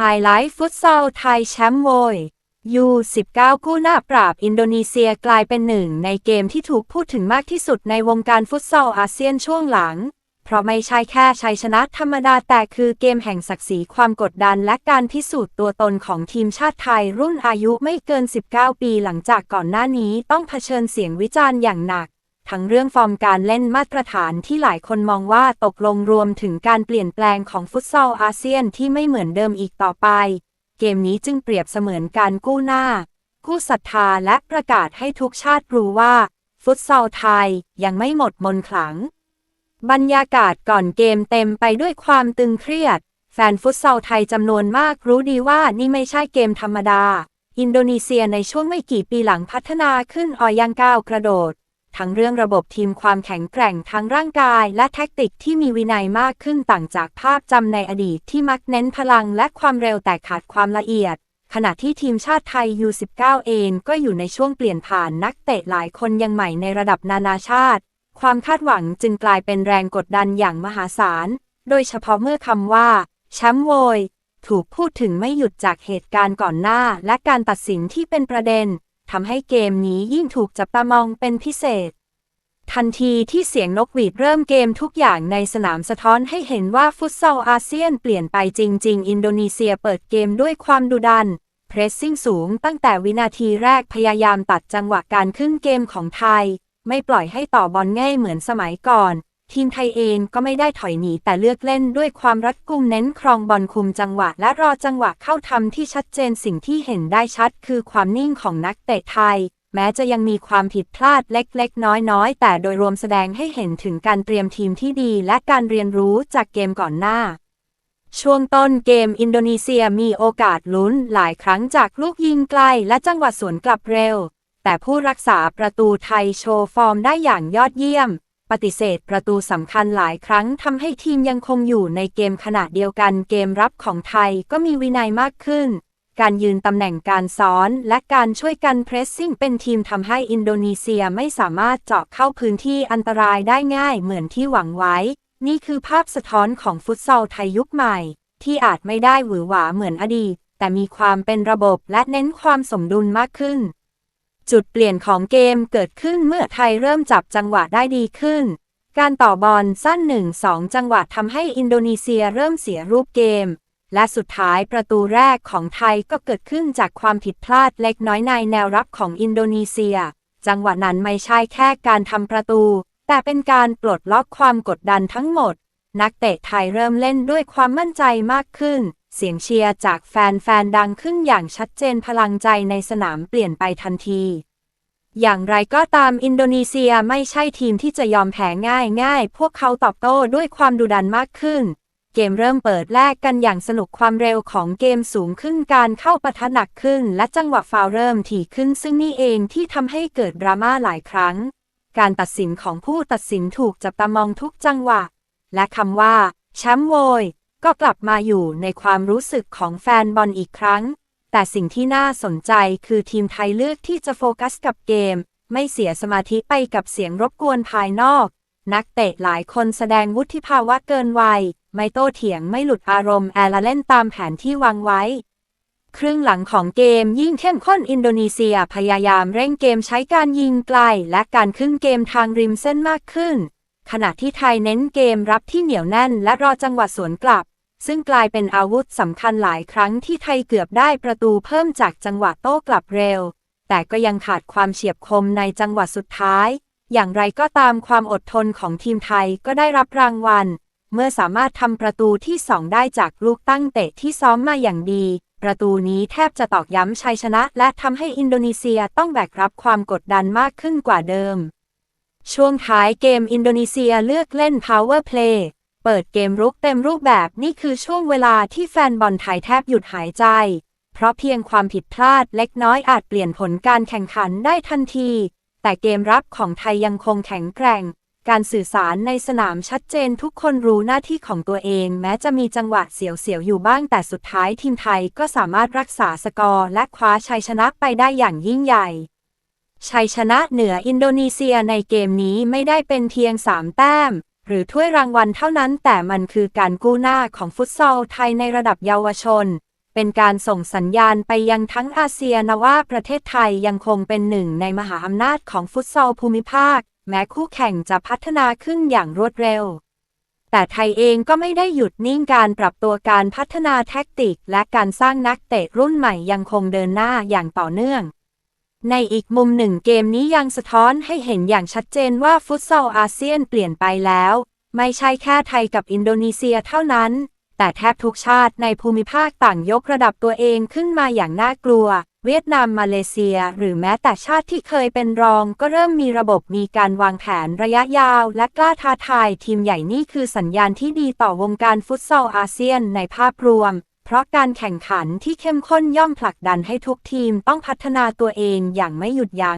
ไฮไลท์ฟุตซอลไทยแชมป์โวยยู19กู้หน้าปราบอินโดนีเซียกลายเป็นหนึ่งในเกมที่ถูกพูดถึงมากที่สุดในวงการฟุตซอลอาเซียนช่วงหลัง เพราะไม่ใช่แค่ชัยชนะธรรมดาแต่คือเกมแห่งศักดิ์ศรีความกดดันและการพิสูจน์ตัวตนของทีมชาติไทยรุ่นอายุไม่เกิน 19 ปีหลังจากก่อนหน้านี้ต้องเผชิญเสียงวิจารณ์อย่างหนัก ทั้งเรื่องฟอร์มการเล่นมาตรฐานที่หลายคนมองว่าตกลงรวมถึงการเปลี่ยนแปลงของฟุตซอลอาเซียนที่ไม่เหมือนเดิมอีกต่อไป เกมนี้จึงเปรียบเสมือนการกู้หน้า กู้ศรัทธาและประกาศให้ทุกชาติรู้ว่า ฟุตซอลไทยยังไม่หมดมนขลัง บรรยากาศก่อนเกมเต็มไปด้วยความตึงเครียด แฟนฟุตซอลไทยจำนวนมากรู้ดีว่านี่ไม่ใช่เกมธรรมดา อินโดนีเซียในช่วงไม่กี่ปีหลังพัฒนาขึ้นออยังก้าวกระโดด ทั้งเรื่องระบบทีมความแข็งแกร่งทั้งร่างกาย และแท็กติกที่มีวินัยมากขึ้นต่างจากภาพจำในอดีตที่มักเน้นพลังและความเร็วแต่ขาดความละเอียด ขณะที่ทีมชาติไทย U19 เองก็อยู่ในช่วงเปลี่ยนผ่านนักเตะหลายคนยังใหม่ในระดับนานาชาติ ความคาดหวังจึงกลายเป็นแรงกดดันอย่างมหาศาล โดยเฉพาะเมื่อคำว่าแชมป์โวยถูกพูดถึงไม่หยุดจากเหตุการณ์ก่อนหน้าและการตัดสินที่เป็นประเด็น ทำให้เกมนี้ยิ่งถูกจับตามองเป็นพิเศษ ทันทีที่เสียงนกหวีดเริ่มเกมทุกอย่างในสนามสะท้อนให้เห็นว่าฟุตซอลอาเซียนเปลี่ยนไปจริง ๆ อินโดนีเซียเปิดเกมด้วยความดุดัน เพรสซิ่งสูงตั้งแต่วินาทีแรกพยายามตัดจังหวะการขึ้นเกมของไทย ไม่ปล่อยให้ต่อบอลง่ายเหมือนสมัยก่อน ทีมไทยเองก็ไม่ได้ถอยหนีแต่เลือกเล่นด้วยความรัดกุมเน้นครองบอลคุมจังหวะ และรอจังหวะเข้าทำที่ชัดเจนสิ่งที่เห็นได้ชัดคือความนิ่งของนักเตะไทย แม้จะยังมีความผิดพลาดเล็ก ๆ น้อย ๆ แต่โดยรวมแสดงให้เห็นถึงการเตรียมทีมที่ดีและการเรียนรู้จากเกมก่อนหน้า ช่วงต้นเกมอินโดนีเซียมีโอกาสลุ้นหลายครั้งจากลูกยิงไกลและจังหวะสวนกลับเร็ว แต่ผู้รักษาประตูไทยโชว์ฟอร์มได้อย่างยอดเยี่ยม ปฏิเสธประตูสำคัญหลายครั้งทำให้ทีมยังคงอยู่ในเกมขณะเดียวกันเกมรับของไทยก็มีวินัยมากขึ้น การยืนตำแหน่งการซ้อนและการช่วยกันเพรสซิ่งเป็นทีมทำให้อินโดนีเซียไม่สามารถเจาะเข้าพื้นที่อันตรายได้ง่ายเหมือนที่หวังไว้ นี่คือภาพสะท้อนของฟุตซอลไทยยุคใหม่ ที่อาจไม่ได้หวือหวาเหมือนอดีต แต่มีความเป็นระบบและเน้นความสมดุลมากขึ้น จุดเปลี่ยนของเกมเกิดขึ้นเมื่อไทยเริ่มจับจังหวะได้ดีขึ้น การต่อบอลสั้น 1-2 จังหวะทำให้อินโดนีเซียเริ่มเสียรูปเกม และสุดท้ายประตูแรกของไทยก็เกิดขึ้นจากความผิดพลาดเล็กน้อยในแนวรับของอินโดนีเซีย จังหวะนั้นไม่ใช่แค่การทำประตู แต่เป็นการปลดล็อกความกดดันทั้งหมด นักเตะไทยเริ่มเล่นด้วยความมั่นใจมากขึ้น เสียงเชียร์จากแฟนๆ ดังขึ้นอย่างชัดเจนพลังใจในสนามเปลี่ยนไปทันที อย่างไรก็ตามอินโดนีเซียไม่ใช่ทีมที่จะยอมแพ้ง่ายง่ายพวกเขาตอบโต้ด้วยความดุดันมากขึ้น เกมเริ่มเปิดแลกกันอย่างสนุกความเร็วของเกมสูงขึ้นการเข้าปะทะหนักขึ้น และจังหวะฟาวล์เริ่มถี่ขึ้นซึ่งนี่เองที่ทำให้เกิดดราม่าหลายครั้ง การตัดสินของผู้ตัดสินถูกจับตามองทุกจังหวะ และคำว่าแชมป์โวย ก็กลับมาอยู่ในความรู้สึกของแฟนบอลอีกครั้ง แต่สิ่งที่น่าสนใจคือทีมไทยเลือกที่จะโฟกัสกับเกม ไม่เสียสมาธิไปกับเสียงรบกวนภายนอก นักเตะหลายคนแสดงวุฒิภาวะเกินวัย ไม่โต้เถียงไม่หลุดอารมณ์แอลเล่นตามแผนที่วางไว้ ครึ่งหลังของเกมยิ่งเข้มข้นอินโดนีเซียพยายามเร่งเกมใช้การยิงไกล และการขึ้นเกมทางริมเส้นมากขึ้น ขณะที่ไทยเน้นเกมรับที่เหนียวแน่นและรอจังหวะสวนกลับ ซึ่งกลายเป็นอาวุธสำคัญหลายครั้งที่ไทยเกือบได้ประตูเพิ่มจากจังหวะโต้กลับเร็ว แต่ก็ยังขาดความเฉียบคมในจังหวะสุดท้าย อย่างไรก็ตามความอดทนของทีมไทยก็ได้รับรางวัล เมื่อสามารถทำประตูที่สองได้จากลูกตั้งเตะที่ซ้อมมาอย่างดี ประตูนี้แทบจะตอกย้ำชัยชนะ และทำให้อินโดนีเซียต้องแบกรับความกดดันมากขึ้นกว่าเดิม ช่วงท้ายเกมอินโดนีเซียเลือกเล่น power play เปิดเกมรุกเต็มรูปแบบนี่คือช่วงเวลาที่แฟนบอลไทยแทบหยุดหายใจ เพราะเพียงความผิดพลาดเล็กน้อยอาจเปลี่ยนผลการแข่งขันได้ทันที แต่เกมรับของไทยยังคงแข็งแกร่ง การสื่อสารในสนามชัดเจนทุกคนรู้หน้าที่ของตัวเอง แม้จะมีจังหวะเสียวๆอยู่บ้างแต่สุดท้ายทีมไทยก็สามารถรักษาสกอร์และคว้าชัยชนะไปได้อย่างยิ่งใหญ่ ชัยชนะเหนืออินโดนีเซียในเกมนี้ไม่ได้เป็นเพียง 3 แต้ม หรือถ้วยรางวัลเท่านั้น แต่มันคือการกู้หน้าของฟุตซอลไทยในระดับเยาวชน เป็นการส่งสัญญาณไปยังทั้งอาเซียนว่าประเทศไทยยังคงเป็นหนึ่งในมหาอำนาจของฟุตซอลภูมิภาค แม้คู่แข่งจะพัฒนาขึ้นอย่างรวดเร็ว แต่ไทยเองก็ไม่ได้หยุดนิ่งการปรับตัวการพัฒนาแท็กติก และการสร้างนักเตะรุ่นใหม่ยังคงเดินหน้าอย่างต่อเนื่อง ในอีกมุมหนึ่งเกมนี้ยังสะท้อนให้เห็นอย่างชัดเจนว่าฟุตซอลอาเซียนเปลี่ยนไปแล้ว ไม่ใช่แค่ไทยกับอินโดนีเซียเท่านั้น แต่แทบทุกชาติในภูมิภาคต่างยกระดับตัวเองขึ้นมาอย่างน่ากลัว เวียดนามมาเลเซีย หรือแม้แต่ชาติที่เคยเป็นรองก็เริ่มมีระบบมีการวางแผนระยะยาว และกล้าท้าทายทีมใหญ่นี่คือสัญญาณที่ดีต่อวงการฟุตซอลอาเซียนในภาพรวม เพราะการแข่งขันที่เข้มข้นย่อมผลักดันให้ทุกทีมต้องพัฒนาตัวเองอย่างไม่หยุดยัง้ง